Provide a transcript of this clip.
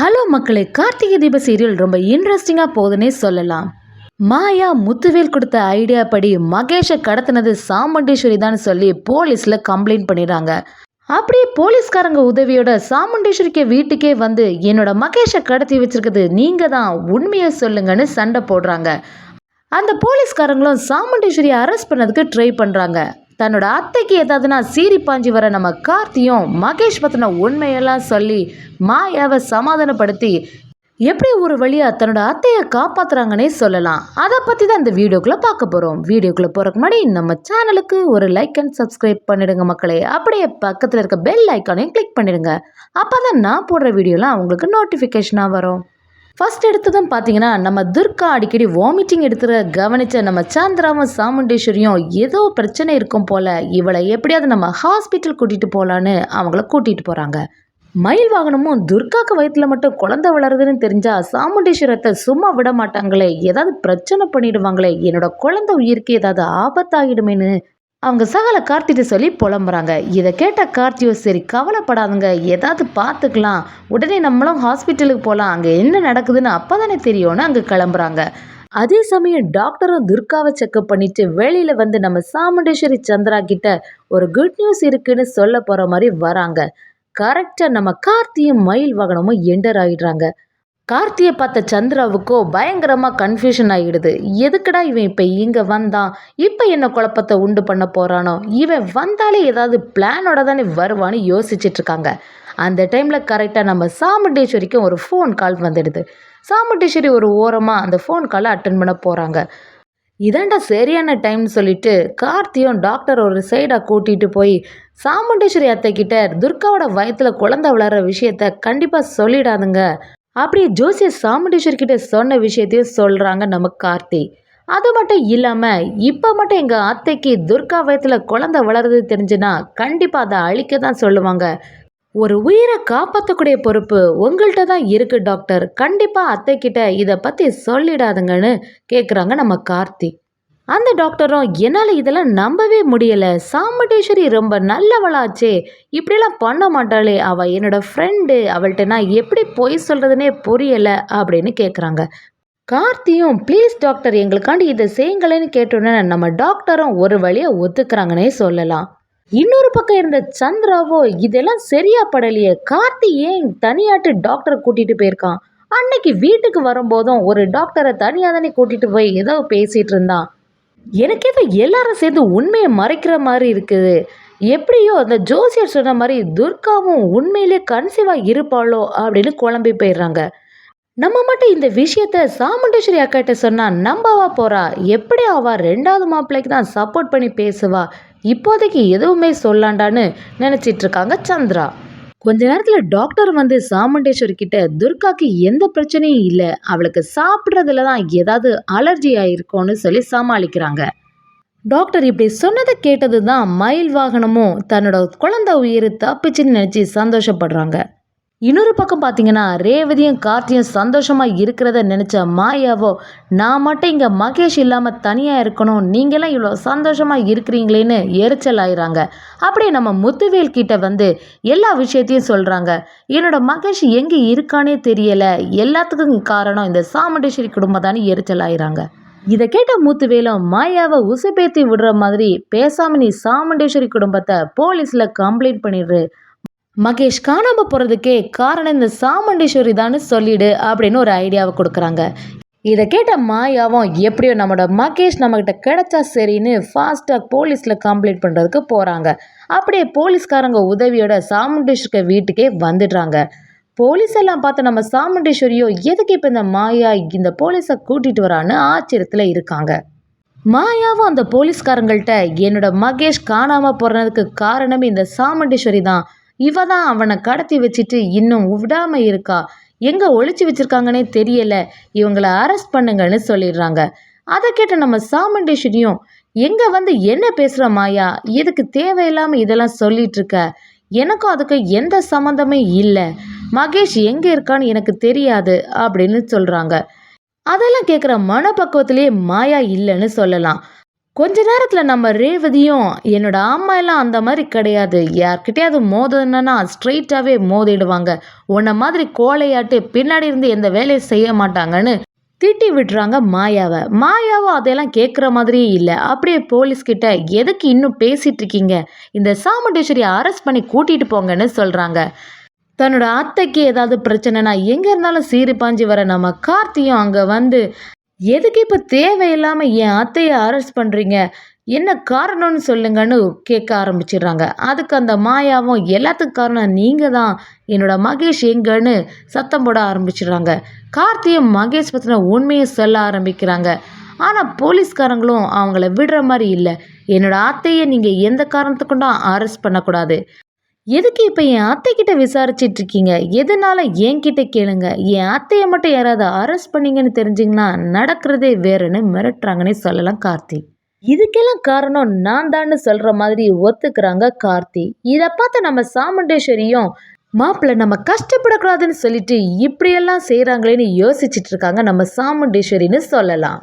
Hello மக்களே கார்த்திகை தீப serial ரொம்ப இன்ட்ரெஸ்டிங்காக போகுதுன்னே சொல்லலாம். மாயா முத்துவேல் கொடுத்த ஐடியா படி மகேஷை கடத்தினது சாமுண்டீஸ்வரி தான் சொல்லி போலீஸில் கம்ப்ளைண்ட் பண்ணிடுறாங்க. அப்படியே போலீஸ்காரங்க உதவியோட சாமுண்டீஸ்வரிக்கு வீட்டுக்கே வந்து என்னோட மகேஷை கடத்தி வச்சிருக்கிறது நீங்கள் தான் உண்மையை சொல்லுங்கன்னு சண்டை போடுறாங்க. அந்த போலீஸ்காரங்களும் சாமுண்டீஸ்வரியை அரெஸ்ட் பண்ணதுக்கு ட்ரை பண்ணுறாங்க தன்னோட அத்தைக்கு ஏதாவதுனா சீரி பாஞ்சி வர நம்ம கார்த்தியும் மகேஷ் பற்றின உண்மையெல்லாம் சொல்லி மாயாவை சமாதானப்படுத்தி எப்படி ஒரு வழியாக தன்னோட அத்தையை காப்பாற்றுறாங்கன்னே சொல்லலாம். அதை பற்றி தான் இந்த வீடியோக்குள்ளே பார்க்க போகிறோம் வீடியோக்குள்ளே போகிறக்கு முன்னாடி நம்ம சேனலுக்கு ஒரு லைக் அண்ட் சப்ஸ்கிரைப் பண்ணிடுங்க மக்களே. அப்படியே பக்கத்தில் இருக்க பெல் ஐக்கானையும் கிளிக் பண்ணிடுங்க. அப்போ தான் நான் போடுற வீடியோலாம் உங்களுக்கு நோட்டிஃபிகேஷனாக வரும். ஃபஸ்ட் எடுத்ததும் பார்த்தீங்கன்னா நம்ம துர்கா அடிக்கடி வாமிட்டிங் எடுத்துற கவனித்த நம்ம சாந்திராவும் சாமுண்டேஸ்வரியும் ஏதோ பிரச்சனை இருக்கும் போல் இவளை எப்படியாவது நம்ம ஹாஸ்பிட்டல் கூட்டிகிட்டு போகலான்னு அவங்கள கூட்டிகிட்டு போகிறாங்க மயில் வாகனமும் துர்காக்கு வயிற்றுல மட்டும் குழந்தை வளருதுன்னு தெரிஞ்சா சாமுண்டேஸ்வரத்தை சும்மா விட மாட்டாங்களே ஏதாவது பிரச்சனை பண்ணிடுவாங்களே என்னோட குழந்தை உயிருக்கு ஏதாவது ஆபத்தாகிடுமேன்னு அவங்க சகல கார்த்திட்ட சொல்லி புலம்புறாங்க. இதை கேட்ட கார்த்தியோ சரி கவலைப்படாதுங்க. ஏதாவது பார்த்துக்கலாம் உடனே நம்மளும் ஹாஸ்பிட்டலுக்கு போகலாம் அங்கே என்ன நடக்குதுன்னு அப்போ தானே தெரியும்னு அங்கே கிளம்புறாங்க. அதே சமயம் டாக்டரும் துர்காவை செக்அப் பண்ணிட்டு வெளியில வந்து நம்ம சாமுண்டேஸ்வரி சந்திரா கிட்ட ஒரு குட் நியூஸ் இருக்குன்னு சொல்ல போற மாதிரி வராங்க. கரெக்டாக நம்ம கார்த்தியும் மயில் வாகனமும் என்டர் ஆகிடுறாங்க கார்த்தியை பார்த்த சந்திராவுக்கோ பயங்கரமாக கன்ஃபியூஷன் ஆகிடுது எதுக்குடா இவன் இப்போ இங்கே வந்தான்? இப்போ என்ன குழப்பத்தை உண்டு பண்ண போகிறானோ இவன் வந்தாலே ஏதாவது பிளானோட தானே வருவான்னு யோசிச்சிட்ருக்காங்க. அந்த டைமில் கரெக்டாக நம்ம சாமுண்டேஸ்வரிக்கும் ஒரு ஃபோன் கால் வந்துடுது. சாமுண்டேஸ்வரி ஒரு ஓரமாக அந்த ஃபோன் காலை அட்டன் பண்ண போகிறாங்க இதாண்டா சரியான டைம்னு சொல்லிட்டு கார்த்தியும் டாக்டர் ஒரு சைடாக கூட்டிகிட்டு போய் சாமுண்டேஸ்வரி அத்தை கிட்ட துர்காவோட வயத்தில் குழந்தை வளர்கிற விஷயத்த கண்டிப்பாக சொல்லிடாதுங்க. அப்படியே ஜோசியர் சாமுண்டீஸ்வரி கிட்ட சொன்ன விஷயத்தையும் சொல்கிறாங்க நம்ம கார்த்தி. அது மட்டும் இல்லாமல் இப்போ மட்டும் எங்கள் அத்தைக்கு துர்கா வயத்தில் குழந்தை வளருது தெரிஞ்சுன்னா கண்டிப்பாக அதை அழிக்க தான் சொல்லுவாங்க. ஒரு உயிரை காப்பாற்றக்கூடிய பொறுப்பு உங்கள்கிட்ட தான் இருக்குது டாக்டர். கண்டிப்பாக அத்தை கிட்ட இதை பற்றி சொல்லிடாதுங்கன்னு கேட்குறாங்க நம்ம கார்த்தி. அந்த டாக்டரும் என்னால் இதெல்லாம் நம்பவே முடியலை. சாமுண்டேஸ்வரி ரொம்ப நல்லவளாச்சே. இப்படிலாம் பண்ண மாட்டாளே. அவள் என்னோட ஃப்ரெண்டு அவள்கிட்ட நான் எப்படி பொய் சொல்கிறதுனே புரியலை அப்படின்னு கேட்குறாங்க கார்த்தியும் ப்ளீஸ் டாக்டர் எங்களுக்காண்டி இதை செய்யுங்களேன்னு கேட்டோன்னே நம்ம டாக்டரும் ஒரு வழியை ஒத்துக்கிறாங்கன்னே சொல்லலாம். இன்னொரு பக்கம் இருந்த சந்திராவோ இதெல்லாம் சரியா படலையே. கார்த்தி ஏன் தனியாட்டு டாக்டரை கூட்டிகிட்டு போயிருக்கான்? அன்னைக்கு வீட்டுக்கு வரும்போதும் ஒரு டாக்டரை தனியாக தானே கூட்டிகிட்டு போய் ஏதோ பேசிகிட்டு இருந்தான். எனக்கு ஏதோ எல்லாரும் சேர்ந்து உண்மையை மறைக்கிற மாதிரி இருக்குது. எப்படியோ அந்த ஜோசியர் சொன்ன மாதிரி துர்காவும் உண்மையிலே கன்சீவாக இருப்பாளோ அப்படின்னு குழம்பி போயிடுறாங்க. நம்ம மட்டும் இந்த விஷயத்த சாமுண்டேஸ்வரி அக்காட்ட சொன்னா நம்பவா போறா? எப்படி அவள் ரெண்டாவது மாப்பிள்ளைக்கு தான் சப்போர்ட் பண்ணி பேசுவா? இப்போதைக்கு எதுவுமே சொல்லாண்டான்னு நினச்சிட்டு இருக்காங்க சந்திரா. கொஞ்ச நேரத்தில் டாக்டர் வந்து சாமுண்டேஸ்வரி கிட்ட துர்காக்கு எந்த பிரச்சனையும் இல்லை அவளுக்கு சாப்பிட்றதுல தான் ஏதாவது அலர்ஜி ஆயிருக்கோன்னு சொல்லி சமாளிக்கிறாங்க. டாக்டர் இப்படி சொன்னதை கேட்டது தான் மயில் வாகனமும் தன்னோட குழந்தை உயிர் தப்பிச்சுன்னு நினச்சி சந்தோஷப்படுறாங்க. இன்னொரு பக்கம் பார்த்தீங்கன்னா ரேவதியும் கார்த்தியும் சந்தோஷமாக இருக்கிறத நினச்ச மாயாவோ நான் மட்டும் இங்கே மகேஷ் இல்லாமல் தனியாக இருக்கணும் நீங்களாம் இவ்வளோ சந்தோஷமாக இருக்கிறீங்களேன்னு எரிச்சல் ஆயிறாங்க. அப்படியே நம்ம முத்துவேல் கிட்ட வந்து எல்லா விஷயத்தையும் சொல்கிறாங்க என்னோட மகேஷ் எங்கே இருக்கானே தெரியலை எல்லாத்துக்கும் காரணம் இந்த சாமுண்டேஸ்வரி குடும்பம் தானே எரிச்சல் ஆயிறாங்க. இதை கேட்ட மூத்துவேலும் மாயாவை உசுப்பேத்தி விடுற மாதிரி பேசாம நீ சாமுண்டேஸ்வரி குடும்பத்தை போலீஸில் கம்ப்ளைண்ட் பண்ணிடுறு மகேஷ் காணாமல் போகிறதுக்கே காரணம் இந்த சாமுண்டீஸ்வரி தான் சொல்லிடு அப்படின்னு ஒரு ஐடியாவை கொடுக்குறாங்க. இதை கேட்ட மாயாவும் எப்படியோ நம்மளோட மகேஷ் நம்மக்கிட்ட கிடைச்சா சரின்னு ஃபாஸ்ட்டாக போலீஸில் கம்ப்ளைண்ட் பண்ணுறதுக்கு போகிறாங்க அப்படியே போலீஸ்காரங்க உதவியோட சாமுண்டீஸ்வரி வீட்டுக்கே வந்துடுறாங்க. போலீஸ் எல்லாம் பார்த்து நம்ம சாமுண்டீஸ்வரியோ எதுக்கு இப்போ இந்த மாயா இந்த போலீஸை கூட்டிகிட்டு வரான்னு ஆச்சரியத்தில் இருக்காங்க. மாயாவும் அந்த போலீஸ்காரங்கள்ட்ட என்னோட மகேஷ் காணாமல் போகிறதுக்கு காரணமே இந்த சாமுண்டீஸ்வரி தான். இவ தான் அவனை கடத்தி வச்சுட்டு இன்னும் விடாமல் இருக்கா? எங்கே ஒழிச்சு வச்சிருக்காங்கன்னே தெரியல. இவங்களை அரெஸ்ட் பண்ணுங்கன்னு சொல்லிடுறாங்க. அதை கேட்ட நம்ம சாமுண்டேஸ்வரியும் எங்கே வந்து என்ன பேசுகிற மாயா? எதுக்கு தேவையில்லாமல் இதெல்லாம் சொல்லிட்டு இருக்க எனக்கும் அதுக்கு எந்த சம்மந்தமே இல்லை. மகேஷ் எங்கே இருக்கான்னு எனக்கு தெரியாது அப்படின்னு சொல்கிறாங்க அதெல்லாம் கேட்குற மனப்பக்குவத்திலேயே மாயா இல்லைன்னு சொல்லலாம். கொஞ்ச நேரத்தில் நம்ம ரேவதியும் என்னோட அம்மா எல்லாம் அந்த மாதிரி கிடையாது. யார்கிட்டயாவது மோதணுன்னா ஸ்ட்ரெயிட்டாகவே மோதிடுவாங்க. உன்னை மாதிரி கோழையாட்டு பின்னாடி இருந்து எந்த வேலையை செய்ய மாட்டாங்கன்னு திட்டி விட்டுறாங்க மாயாவை. மாயாவும் அதெல்லாம் கேட்குற மாதிரியே இல்லை. அப்படியே போலீஸ்கிட்ட எதுக்கு இன்னும் பேசிகிட்டு இருக்கீங்க? இந்த சாமுண்டேஸ்வரியை அரெஸ்ட் பண்ணி கூட்டிகிட்டு போங்கன்னு சொல்கிறாங்க தன்னோட அத்தைக்கு ஏதாவது பிரச்சனைனா எங்கே இருந்தாலும் சீறி பாஞ்சி வர நம்ம கார்த்தியும் அங்கே வந்து எதுக்கு இப்போ தேவையில்லாமல் என் அத்தையை அரெஸ்ட் பண்ணுறீங்க என்ன காரணம்னு சொல்லுங்கன்னு கேட்க ஆரம்பிச்சிடுறாங்க. அதுக்கு அந்த மாயாவும் எல்லாத்துக்கும் காரணம் நீங்கள் தான் என்னோட மகேஷ் எங்கன்னு சத்தம் போட ஆரம்பிச்சிடுறாங்க. கார்த்தியும் மகேஷ் பற்றின உண்மையை சொல்ல ஆரம்பிக்கிறாங்க. ஆனால் போலீஸ்காரங்களும் அவங்கள விடுற மாதிரி இல்லை. என்னோட அத்தையை நீங்கள் எந்த காரணத்துக்குண்டும் அரெஸ்ட் பண்ணக்கூடாது. எதுக்கு இப்போ என் அத்தைக்கிட்ட விசாரிச்சிட்டு இருக்கீங்க எதனால என்கிட்ட கேளுங்க. என் அத்தையை மட்டும் யாராவது அரெஸ்ட் பண்ணீங்கன்னு தெரிஞ்சிங்கன்னா நடக்கிறதே வேறுன்னு மிரட்டுறாங்கன்னே சொல்லலாம் கார்த்தி. இதுக்கெல்லாம் காரணம் நான் தான்னு சொல்கிற மாதிரி ஒத்துக்கிறாங்க கார்த்தி. இதை பார்த்து நம்ம சாமுண்டேஸ்வரியும் மாப்பிள்ளை நம்ம கஷ்டப்படக்கூடாதுன்னு சொல்லிட்டு இப்படியெல்லாம் செய்கிறாங்களேன்னு யோசிச்சுட்டு இருக்காங்க நம்ம சாமுண்டேஸ்வரின்னு சொல்லலாம்.